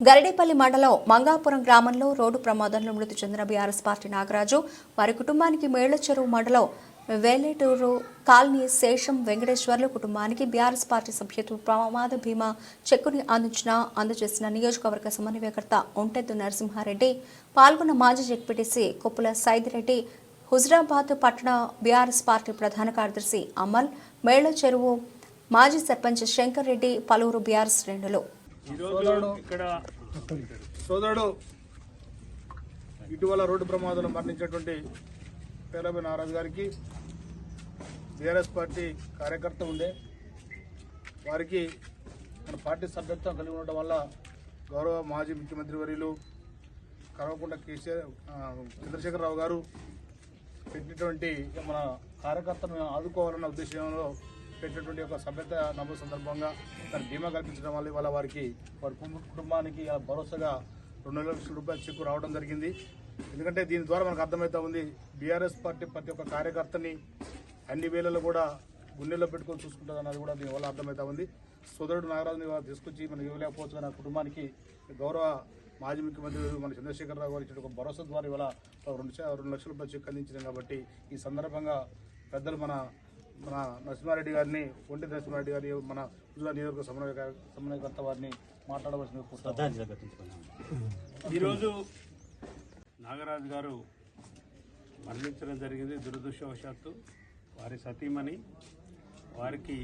గరిడేపల్లి మండలం మంగాపురం గ్రామంలో రోడ్డు ప్రమాదంలో మృతి చెందిన బీఆర్ఎస్ పార్టీ నాగరాజు వారి కుటుంబానికి మేళ్ళ చెరువు మండలం వేలేటూరు కాలనీ శేషం వెంకటేశ్వర్లు కుటుంబానికి బీఆర్ఎస్ పార్టీ సభ్యత్వ ప్రమాద బీమా చెక్కుని అందించిన అందజేసిన నియోజకవర్గ సమన్వయకర్త ఒంటెద్దు నరసింహారెడ్డి పాల్గొన్న మాజీ జెడ్పీటీసీ కొప్పుల సైదిరెడ్డి హుజరాబాద్ పట్టణ బీఆర్ఎస్ పార్టీ ప్రధాన కార్యదర్శి అమల్ మేళ్ళ చెరువు మాజీ సర్పంచ్ శంకర్ రెడ్డి పలువురు బీఆర్ఎస్ శ్రేణులు. ఈరోజు ఇక్కడ సోదరుడు ఇటీవల రోడ్డు ప్రమాదంలో మరణించినటువంటి పేరబి నారాజు గారికి బీఆర్ఎస్ పార్టీ కార్యకర్త ఉండే వారికి మన పార్టీ సభ్యత్వం కలిగి ఉండడం వల్ల గౌరవ మాజీ ముఖ్యమంత్రి వర్యులు కల్వకుంట్ల కేసీఆర్ చంద్రశేఖరరావు గారు పెట్టినటువంటి మన కార్యకర్తను ఆదుకోవాలన్న ఉద్దేశంలో పెట్టినటువంటి ఒక సభ్యత నమోదు సందర్భంగా దాని బీమా కల్పించడం వల్ల ఇవాళ వారికి వారి కుటుంబానికి భరోసాగా రెండు లక్షల రూపాయల చెక్కు రావడం జరిగింది. ఎందుకంటే దీని ద్వారా మనకు అర్థమవుతా ఉంది బీఆర్ఎస్ పార్టీ ప్రతి ఒక్క కార్యకర్తని అన్ని వేళల్లో కూడా గుండెల్లో పెట్టుకొని చూసుకుంటుంది అన్నది కూడా దీనివల్ల అర్థమవుతా ఉంది. సోదరుడు నాగరాజుని తీసుకొచ్చి మనం ఇవ్వలేకపోవచ్చు నా కుటుంబానికి గౌరవ మాజీ ముఖ్యమంత్రి మన చంద్రశేఖరరావు గారు ఇచ్చిన ఒక భరోసా ద్వారా ఇవాళ రెండు రెండు లక్షల రూపాయలు చెక్ అందించినాం కాబట్టి ఈ సందర్భంగా పెద్దలు మన మన నరసింహారెడ్డి గారిని ఒంటి నరసింహారెడ్డి గారి మన హుజూరా నియోజకవర్గ సమన్వయ సమన్వయకర్త వారిని మాట్లాడవలసింది కోరుతున్నాను. ఈరోజు నాగరాజు గారు మరణించడం జరిగింది దురదృష్టవశాత్తు. వారి సతీమణి వారికి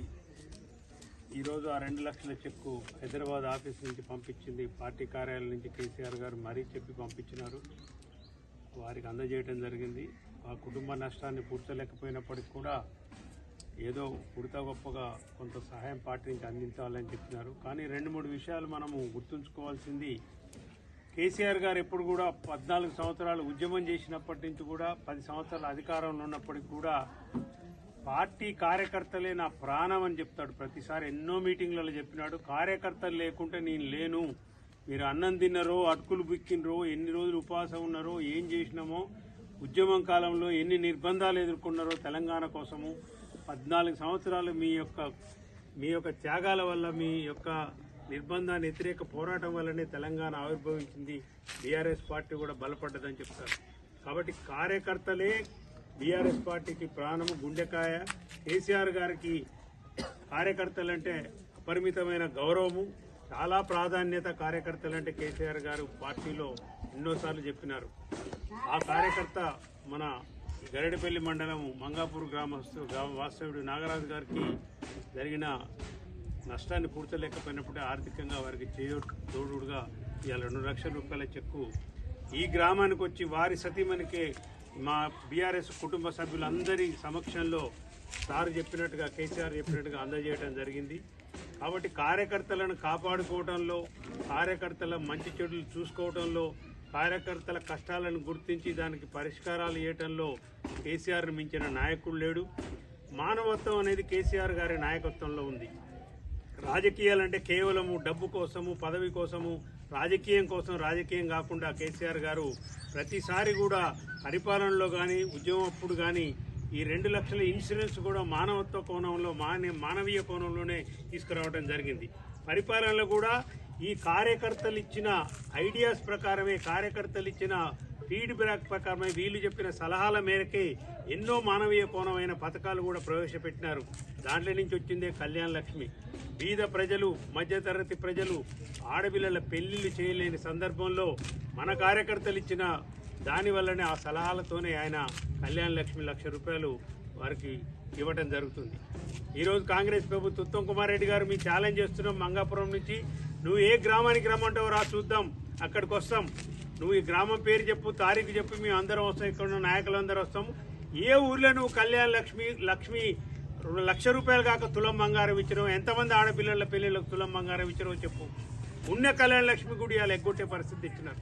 ఈరోజు ఆ రెండు లక్షల చెక్కు హైదరాబాద్ ఆఫీస్ నుంచి పంపించింది. పార్టీ కార్యాలయం నుంచి కేసీఆర్ గారు మరీ చెప్పి పంపించినారు. వారికి అందజేయడం జరిగింది. ఆ కుటుంబ నష్టాన్ని పూడ్చలేకపోయినప్పటికీ కూడా ఏదో ఉడత గొప్పగా కొంత సహాయం పార్టీ నుంచి అందించాలని చెప్పినారు. కానీ రెండు మూడు విషయాలు మనము గుర్తుంచుకోవాల్సింది. కేసీఆర్ గారు ఎప్పుడు కూడా పద్నాలుగు సంవత్సరాలు ఉద్యమం చేసినప్పటి నుంచి కూడా పది సంవత్సరాల అధికారంలో ఉన్నప్పటికీ కూడా పార్టీ కార్యకర్తలే నా ప్రాణం అని చెప్తాడు. ప్రతిసారి ఎన్నో మీటింగ్లలో చెప్పినాడు. కార్యకర్తలు లేకుంటే నేను లేను. మీరు అన్నం తిన్నారో అటుకులు బిక్కినరో ఎన్ని రోజులు ఉపవాసం ఉన్నారో ఏం చేసినామో ఉద్యమం కాలంలో ఎన్ని నిర్బంధాలు ఎదుర్కొన్నారో తెలంగాణ కోసము పద్నాలుగు సంవత్సరాలు మీ యొక్క మీ యొక్క త్యాగాల వల్ల మీ యొక్క నిర్బంధాన్ని వ్యతిరేక పోరాటం వల్లనే తెలంగాణ ఆవిర్భవించింది. బీఆర్ఎస్ పార్టీ కూడా బలపడ్డదని చెప్తారు. కాబట్టి కార్యకర్తలే బీఆర్ఎస్ పార్టీకి ప్రాణము గుండెకాయ. కేసీఆర్ గారికి కార్యకర్తలంటే అపరిమితమైన గౌరవము చాలా ప్రాధాన్యత కార్యకర్తలంటే కేసీఆర్ గారు పార్టీలో ఎన్నోసార్లు చెప్పినారు. ఆ కార్యకర్త మన గరడపల్లి మండలం మంగాపూర్ గ్రామస్తు గ్రామ వాస్తవుడు నాగరాజు గారికి జరిగిన నష్టాన్ని పూడ్చలేకపోయినప్పుడే ఆర్థికంగా వారికి చేయో తోడుగా ఇవాళ రెండు లక్షల రూపాయల చెక్కు. ఈ గ్రామానికి వచ్చి వారి సతీమణికే మా బీఆర్ఎస్ కుటుంబ సభ్యులందరి సమక్షంలో సార్ చెప్పినట్టుగా కేసీఆర్ చెప్పినట్టుగా అందజేయడం జరిగింది. కాబట్టి కార్యకర్తలను కాపాడుకోవడంలో కార్యకర్తల మంచి చెడులు చూసుకోవడంలో కార్యకర్తల కష్టాలను గుర్తించి దానికి పరిష్కారాలు ఇవ్వటంలో కేసీఆర్ను మించిన నాయకుడు లేడు. మానవత్వం అనేది కేసీఆర్ గారి నాయకత్వంలో ఉంది. రాజకీయాలంటే కేవలము డబ్బు కోసము పదవి కోసము రాజకీయం కోసం రాజకీయం కాకుండా కేసీఆర్ గారు ప్రతిసారి కూడా పరిపాలనలో కానీ ఉద్యమం అప్పుడు కానీ ఈ రెండు లక్షల ఇన్సూరెన్స్ కూడా మానవత్వ కోణంలో మాన మానవీయ కోణంలోనే తీసుకురావడం జరిగింది. పరిపాలనలో కూడా ఈ కార్యకర్తలు ఇచ్చిన ఐడియాస్ ప్రకారమే కార్యకర్తలు ఇచ్చిన ఫీడ్బ్యాక్ ప్రకారమే వీళ్ళు చెప్పిన సలహాల మేరకే ఎన్నో మానవీయ కోణమైన పథకాలు కూడా ప్రవేశపెట్టినారు. దాంట్లో నుంచి వచ్చిందే కళ్యాణ లక్ష్మి. బీద ప్రజలు మధ్యతరగతి ప్రజలు ఆడపిల్లల పెళ్ళిళ్ళు చేయలేని సందర్భంలో మన కార్యకర్తలు ఇచ్చిన దానివల్లనే ఆ సలహాలతోనే ఆయన కళ్యాణ లక్ష్మి లక్ష రూపాయలు వారికి ఇవ్వటం జరుగుతుంది. ఈరోజు కాంగ్రెస్ ప్రభుత్వం ఉత్తమ్ కుమార్ రెడ్డి గారు మీ ఛాలెంజ్ చేస్తున్నాం మంగాపురం నుంచి. నువ్వు ఏ గ్రామానికి రమ్మంటావు రా చూద్దాం. అక్కడికి వస్తాం. నువ్వు ఈ గ్రామం పేరు చెప్పు తారీఖు చెప్పు మేము అందరం వస్తాం ఇక్కడ ఉన్న నాయకులు వస్తాము ఏ ఊర్లో నువ్వు కళ్యాణ లక్ష్మి లక్ష్మి రెండు లక్ష రూపాయలు కాక తులం బంగారం ఇచ్చినావు? ఎంతమంది ఆడపిల్లల పెళ్ళిళ్ళకు తులం బంగారం ఇచ్చినావు చెప్పు. ఉన్న కళ్యాణ లక్ష్మి గుడి వాళ్ళు ఎగ్గొట్టే పరిస్థితి ఇచ్చినారు.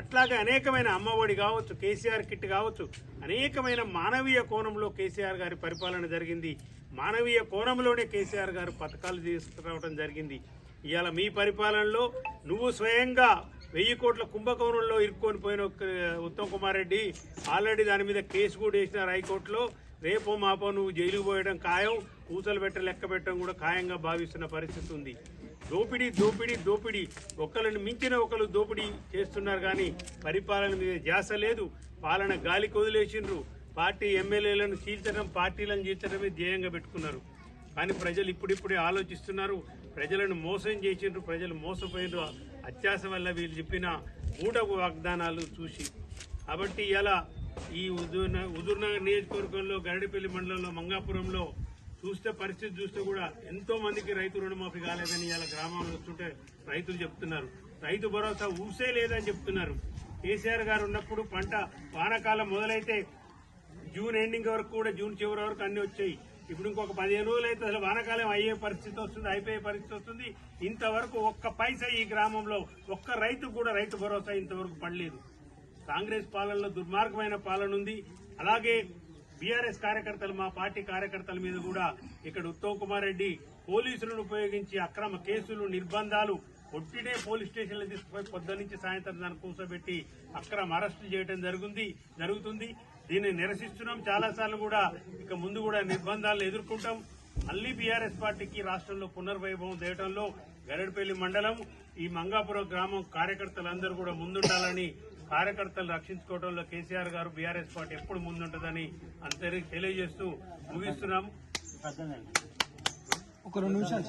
అట్లాగే అనేకమైన అమ్మఒడి కావచ్చు కేసీఆర్ కిట్ కావచ్చు అనేకమైన మానవీయ కోణంలో కేసీఆర్ గారి పరిపాలన జరిగింది. మానవీయ కోణంలోనే కేసీఆర్ గారు పథకాలు తీసుకురావడం జరిగింది. ఇవాళ మీ పరిపాలనలో నువ్వు స్వయంగా వెయ్యి కోట్ల కుంభకోణంలో ఇరుక్కొని పోయిన ఉత్తమ్ కుమార్ రెడ్డి ఆల్రెడీ దాని మీద కేసు కూడా వేసినారు హైకోర్టులో. రేపో మాపో నువ్వు జైలుకు పోయడం ఖాయం కూతలు పెట్ట లెక్క పెట్టడం కూడా ఖాయంగా భావిస్తున్న పరిస్థితి ఉంది. దోపిడీ దోపిడీ దోపిడీ. ఒకళ్ళని మించిన ఒకరు దోపిడీ చేస్తున్నారు కానీ పరిపాలన మీద ధ్యాస లేదు. పాలన గాలికి వదిలేసిండ్రు. పార్టీ ఎమ్మెల్యేలను చీల్చడం పార్టీలను చీల్చడమే ధ్యేయంగా పెట్టుకున్నారు. కానీ ప్రజలు ఇప్పుడిప్పుడే ఆలోచిస్తున్నారు ప్రజలను మోసం చేసిండ్రు ప్రజలు మోసపోయినరు అత్యాశ వల్ల వీళ్ళు చెప్పిన మూడవ వాగ్దానాలు చూసి. కాబట్టి ఇలా ఈ ఉదూర్న ఉదూర్నగర్ నియోజకవర్గంలో గరడిపల్లి మండలంలో మంగాపురంలో చూస్తే పరిస్థితి చూస్తే కూడా ఎంతో మందికి రైతు రుణమాఫీ కాలేదని ఇలా గ్రామంలో వస్తుంటే రైతులు చెప్తున్నారు. రైతు భరోసా ఊసే లేదని చెప్తున్నారు. కేసీఆర్ గారు ఉన్నప్పుడు పంట వానాకాలం మొదలైతే జూన్ ఎండింగ్ వరకు కూడా జూన్ చివరి వరకు అన్ని వచ్చాయి. ఇప్పుడు ఇంకొక పదిహేను రోజులు అయితే అసలు వానాకాలం అయ్యే పరిస్థితి వస్తుంది అయిపోయే పరిస్థితి వస్తుంది. ఇంతవరకు ఒక్క పైసా ఈ గ్రామంలో ఒక్క రైతు కూడా రైతు భరోసా ఇంతవరకు పడలేదు. కాంగ్రెస్ పాలనలో దుర్మార్గమైన పాలన ఉంది. అలాగే బీఆర్ఎస్ కార్యకర్తలు మా పార్టీ కార్యకర్తల మీద కూడా ఇక్కడ ఉత్తమ్ కుమార్ రెడ్డి పోలీసులను ఉపయోగించి అక్రమ కేసులు నిర్బంధాలు ఒట్టినే పోలీస్ స్టేషన్లో తీసుకుపోయి పొద్దు నుంచి సాయంత్రం దాన్ని కూర్చోబెట్టి అక్రమ అరెస్టు చేయడం జరుగుతుంది జరుగుతుంది. దీన్ని నిరసిస్తున్నాం. చాలా సార్లు కూడా ఇక ముందు కూడా నిర్బంధాలను ఎదుర్కొంటాం. మళ్ళీ బీఆర్ఎస్ పార్టీకి రాష్ట్రంలో పునర్వైభవం తేయడంలో గరడపల్లి మండలం ఈ మంగాపురం గ్రామం కార్యకర్తలందరూ కూడా ముందుండాలని కార్యకర్తలు రక్షించుకోవడంలో కేసీఆర్ గారు బీఆర్ఎస్ పార్టీ ఎప్పుడు ముందుంటుందని అందరికి తెలియజేస్తూ ముగిస్తున్నాం. ఒక రెండు నిమిషాలు